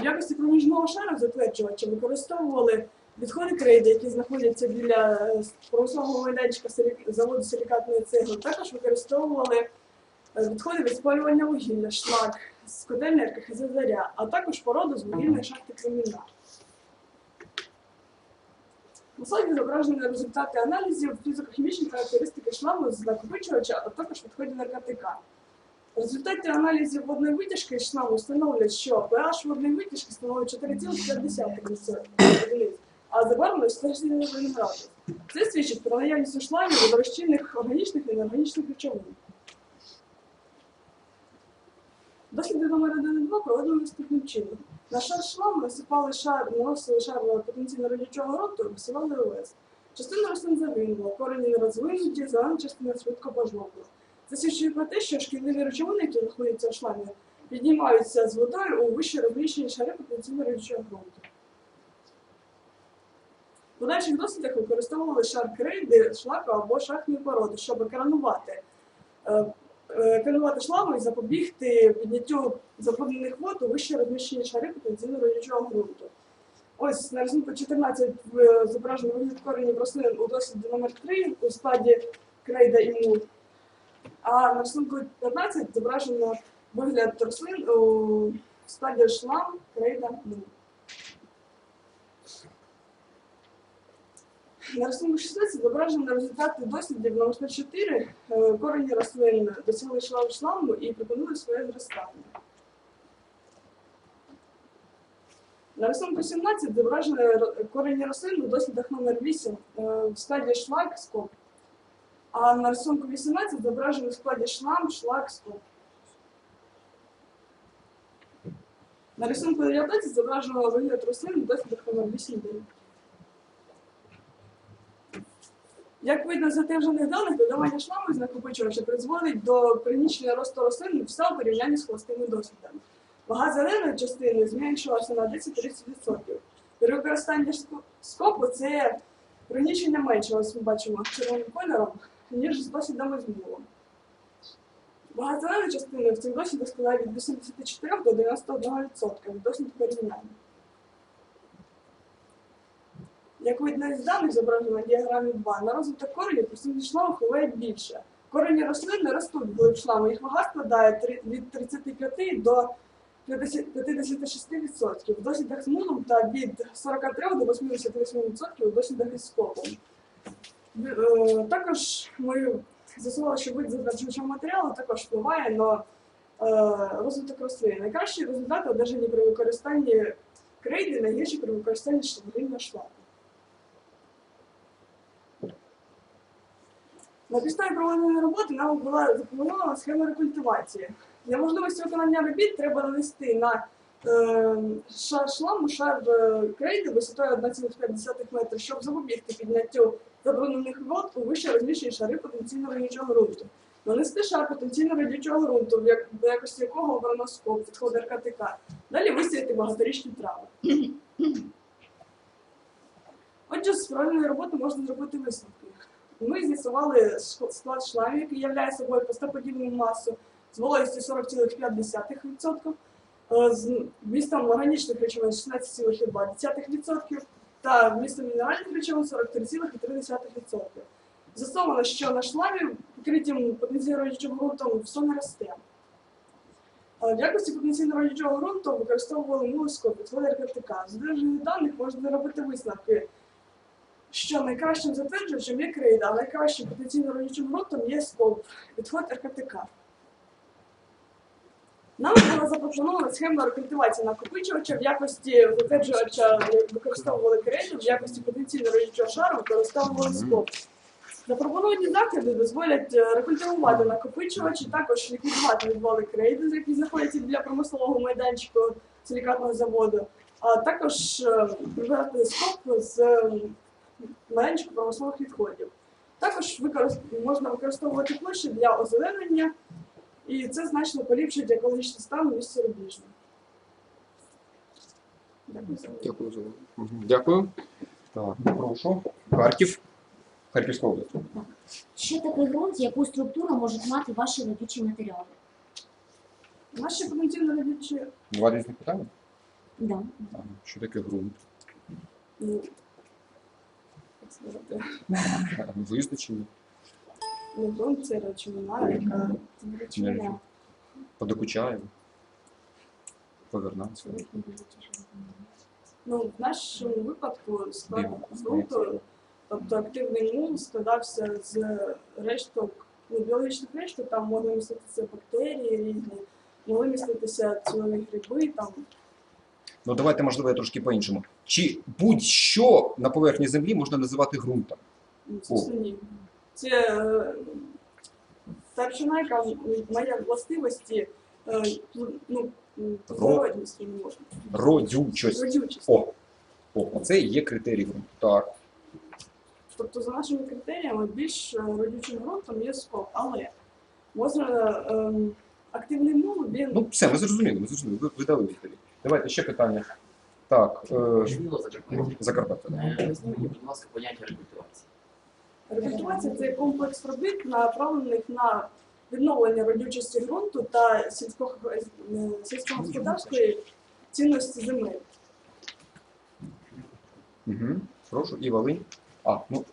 В якості проміжного шару затверджувача використовували відходи крейди, які знаходяться біля е, промислового майданчика заводу силікатної цегли. Також використовували е, відходи від спалювання вугілля, шлак з котельні РКХЗ а також породу з вугільної шахти Креміна. На слайді зображені результати аналізів фізико-хімічних характеристики шламу з накопичувача, а також відходів наркотика. В результаті аналізів водної витяжки шламу встановлюють, що pH водної витяжки становить 4,5 а забарвленість 41 градус. Це свідчить про наявність у шламі водорозчинних органічних і неорганічних речовин. Досліди номер 1 і 2 проводили наступним чином. На шар шламу насипали шар, наносили шар потенційно родючого ґрунту і висівали ОС. Частина рослин загинула, корені не розвинуті, зелена частина швидко пожовкла. Це свідчить про те, що шкідливі речовини, які знаходяться в шламі, піднімаються з водою у вище розміщені шари потенційно родючого ґрунту. В подальших дослідах використовували шар крейди, шлаку або шахтної породи, щоб екранувати, е, е, екранувати шламу і запобігти підняттю забруднених вод у вище розміщені шари потенційно родючого ґрунту. Ось на рисунку 14 зображено вигляд коренів рослин у досліді номер 3 у стадії крейда і мул. А на рисунку 15 зображено вигляд рослин у стадії шлам, крейда, мул. На рисунку 16 зображено результати дослідів номер 4. Е, Корені рослин досягли шлам шламу і припинили своє зростання. На рисунку 17 зображено корені рослин у дослідах номер 8 е, в стадії шлак скоп. А на рисунку 18 зображено в складі шлам, шлак, скоп. На рисунку 19 зображено вигляд рослин у дослідах номер 8 9. Як видно з затверджених даних, додавання шламу з накопичувача призводить до пригнічення росту рослин все у порівнянні з холостими дослідами. Вага зеленої частини зменшилася на 10-30%. При використанні скопу це пригнічення менше, ось ми бачимо червоним кольором, ніж з досвідами з мулом. Вага зеленої частини в цих досвідах складає від 84 до 91% від досвіду порівняння. Як видно із даних, зображено на діаграмі 2, на розвиток коренів присутність шламу впливає більше. Корені рослин не ростуть вглиб шламу, їх вага складає від 35 до 56%. В дослідах з мулом та від 43 до 88% у дослідах із скопом. Е, Також ми з'ясували, що вид затверджувачого матеріалу також впливає на е, розвиток рослин. Найкращі результати одержані при використанні крейди, найгірші при використанні шлагринного шлаку. На підставі проведеної роботи нам була запропонована схема рекультивації. Для можливості виконання робіт треба нанести на е, шар шламу, шар крейди висотою 1,5 метра, щоб запобігти підняттю забруднених вод у вище розміщені шари потенційно родючого ґрунту. Нанести шар потенційно родючого ґрунту, в якості якого обрано скоп, відход РКТК. Далі висіяти багаторічні трави. Отже, з проведеної роботи можна зробити висновки. Ми з'ясували склад шламів, який являє собою пастоподібну масу з вологістю 40,5%, е, з вмістом органічних речовин 16,2% та вмістом мінеральних речовин 43,3%. З'ясовано, що на шламі, покритім потенційно родючим ґрунтом, все не росте. Е, В якості потенційно родючого ґрунту використовували мулоскоп, відводи РКТК. З одержаних даних можна робити висновки, що найкращим затверджувачем є крейда, а найкращим потенційно родючим ґрунтом є скоп, відход РКТК. Нам була запропонована схема рекультивації накопичувача в якості затверджувача використовували крейду, в якості потенційно родючого шару використовували скоп. Запропоновані заходи дозволять е, рекультивувати накопичувачі, також ліквідувати відвали крейди, які знаходяться біля промислового майданчику силікатного заводу, а також е, прибирати скоп з е, майданчику промислових відходів. Також можна використовувати площі для озеленення, і це значно поліпшить екологічний стан у місті Рубіжне. Дякую за увагу. Дякую за увагу. Дякую. Так, прошу. Харків. Харківська область. Що таке ґрунт, яку структуру можуть мати ваші родючі матеріали? Наші потенційно родючі Два різних питання. Да. Ага. Що таке ґрунт? Ну, Визначення. Ґрунт це речовина, яка речовина. Подокучаємо. Повернався. Ну, в нашому випадку склад ґрунту, тобто активний мул складався з решток, ну, біологічних решток, там могли міститися бактерії різні, могли міститися цілові гриби, там Ну давайте, можливо, я трошки по-іншому. Чи будь-що на поверхні землі можна називати ґрунтом? ну, це все ні. Це е, та речовина, яка має властивості, е, ну, природність не можна. Родючость. Родючість. О, о, оце і є критерій ґрунту. Так. Тобто, за нашими критеріями, більш е, родючим ґрунтом є скоп, але можна ем, активний мул, він Ну, все, ми зрозуміли, ми зрозуміли. Ви, ви дали відповідь. Давайте ще питання. Так, е, Можливо, Закарпаття. Закарпаття. да. Е, Поясніть, будь ласка, поняття рекультивації. Рекультивація це комплекс робіт, направлених на відновлення родючості ґрунту та е, сільськогосподарської цінності. Угу. Прошу, і Волинь. А, ну,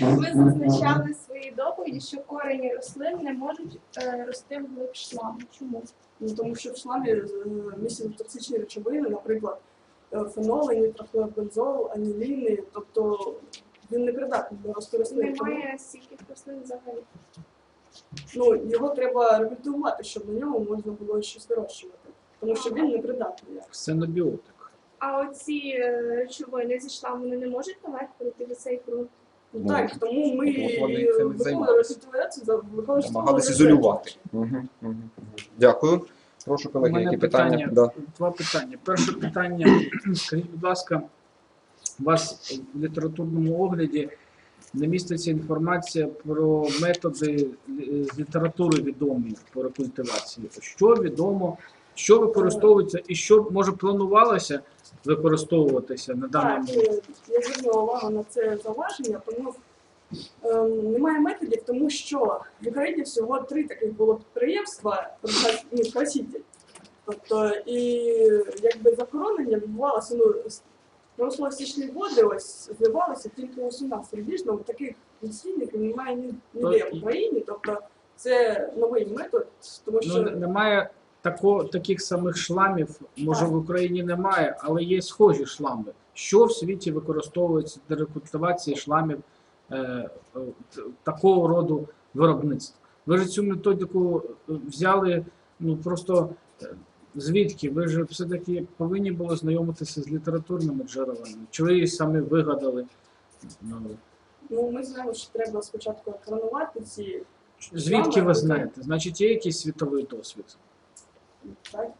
Ви зазначали в своїй доповіді, що корені рослин не можуть е, рости вглиб шламу. Чому? Ну, тому що в шламі е, містять токсичні речовини, наприклад, е, феноли, нітрофлорбензол, аніліни, тобто росту рослин. Немає стільки рослин взагалі. ну, його треба рекультивувати, щоб на ньому можна було щось вирощувати. Тому що він не придатний. як. Ксенобіотик. А оці е, речовини зі шламу вони не можуть наверх пройти в цей ґрунт. Ну, Ну, так, тому ми от вони цим і виконували займалися. рекультивацію, за- використовували намагалися рецепти. ізолювати. Угу. Угу. Дякую. Прошу, У колеги, мене які питання? питання. Да. Два питання. Перше питання. Скажіть, будь ласка, у вас в літературному огляді не міститься інформація про методи е, з літератури відомі по рекультивації. Що відомо, що використовується і що може планувалося використовуватися на даному Так, е, я звернула увагу на це зауваження, тому ем, немає методів, тому що в Україні всього три таких було підприємства ну, краситель. Тобто, і якби захоронення відбувалося, ну, промислово-стічні води ось зливалися тільки ось у нас. Рубіжно таких дослідників немає ні- ніде в Україні. Тобто це новий метод, тому що Ну, немає тако, таких самих шламів, може в Україні немає, але є схожі шлами. Що в світі використовується для рекультивації шламів е, е, такого роду виробництва? Ви ж цю методику е, взяли ну просто е, звідки? Ви ж все-таки повинні були знайомитися з літературними джерелами. Чи ви її самі вигадали? Ну, ну, ми знаємо, що треба спочатку екранувати ці звідки ви знаєте? Значить, є якийсь світовий досвід. так,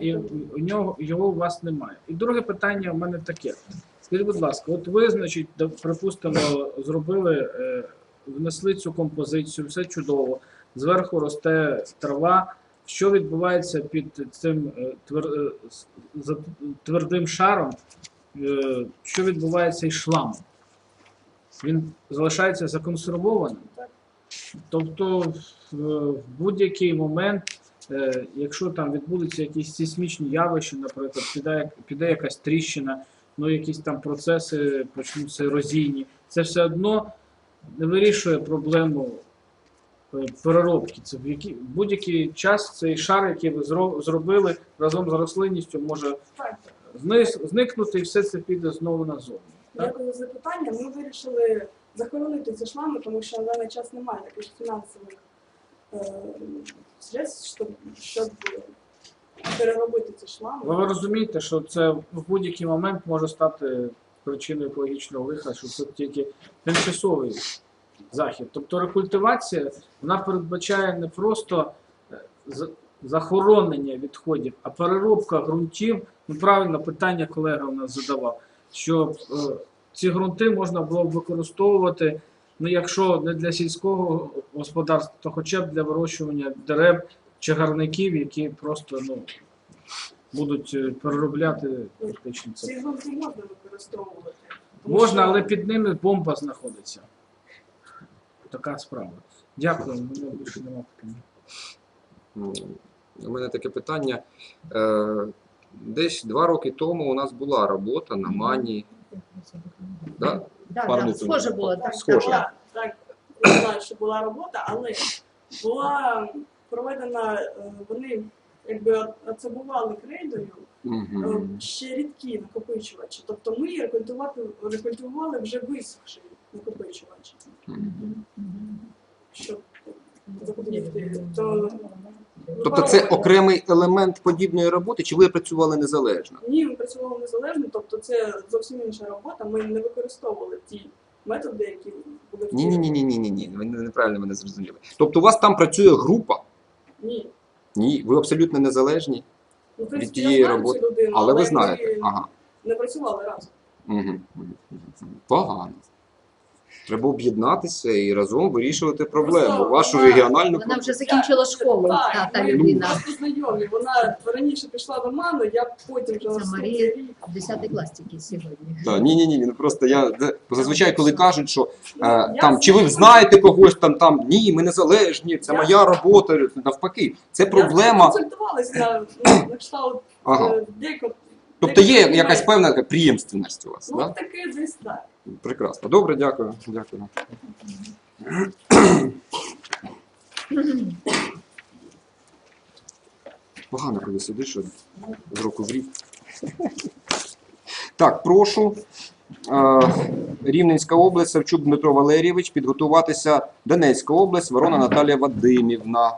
І у нього його у вас немає. І друге питання у мене таке. Скажіть, будь ласка, от ви, значить, припустимо, зробили, е, внесли цю композицію, все чудово. Зверху росте трава. Що відбувається під цим е, е, твердим шаром? Е, Що відбувається із шламом? Він залишається законсервованим. Тобто в, будь-який момент якщо там відбудуться якісь сейсмічні явища, наприклад, піде, піде якась тріщина, ну якісь там процеси почнуться ерозійні, це все одно не вирішує проблему переробки. Це в які, будь-який час цей шар, який ви зробили разом з рослинністю, може зникнути і все це піде знову назовні. Дякую за запитання. Ми вирішили захоронити ці шлами, тому що на даний час немає таких фінансових е, средств, щоб, щоб переробити ці шлами. Ви розумієте, що це в будь-який момент може стати причиною екологічного лиха, що це тільки тимчасовий захід. Тобто рекультивація вона передбачає не просто е, захоронення відходів, а переробка ґрунтів. Ну, правильно питання колега у нас задавав, що е, ці ґрунти можна було б використовувати. Ну, якщо не для сільського господарства, то хоча б для вирощування дерев чи гарників, які просто ну, будуть е, переробляти фактично це. Ці грунти можна використовувати. Можна, але під ними бомба знаходиться. Така справа. Дякую, мене більше немає питань. Ну, У мене таке питання. Е, Десь два роки тому у нас була робота на мані. Да? Да, да, схоже було, так. Схоже. Так, так, я знаю, що була робота, але була проведена, е, вони якби оцебували крейдою е, ще рідкі накопичувачі. Тобто ми рекультивували вже висохший накопичувач. Щоб заподіяти. То Тобто це окремий елемент подібної роботи, чи ви працювали незалежно? Ні, ми працювали незалежно, тобто це зовсім інша робота. Ми не використовували ті методи, які були Ні, ні, ні, ні, ні, ні, ні. Ви неправильно мене зрозуміли. Тобто у вас там працює група? Ні. Ні, ви абсолютно незалежні, Ну, в принципі, тієї я знаю роботи. цю людину, але ви ми знаєте. Ага. не працювали разом. Угу. Погано. Треба об'єднатися і разом вирішувати проблему. Вашу вона- регіональну Вона вже закінчила школу, та, Так, та людина. знайомі. Вона раніше пішла до мами, я потім вже Це Марія. рік. 10 клас тільки сьогодні. Так, ні, ні, ні. Ну просто я зазвичай, коли кажуть, що Ну, е, там чи ви знаєте когось там, там ні, ми незалежні, це моя робота. Навпаки, це проблема. консультувалась на, на, на кшталт Ага. е, деяко. Тобто є якась певна така приємственність у вас, Ну, да? таке десь так. Прекрасно. Добре, дякую. Дякую. Погано, коли сидиш що з року в рік. Так, прошу. Е, Рівненська область, Савчук Дмитро Валерійович, підготуватися Донецька область, Ворона Наталія Вадимівна.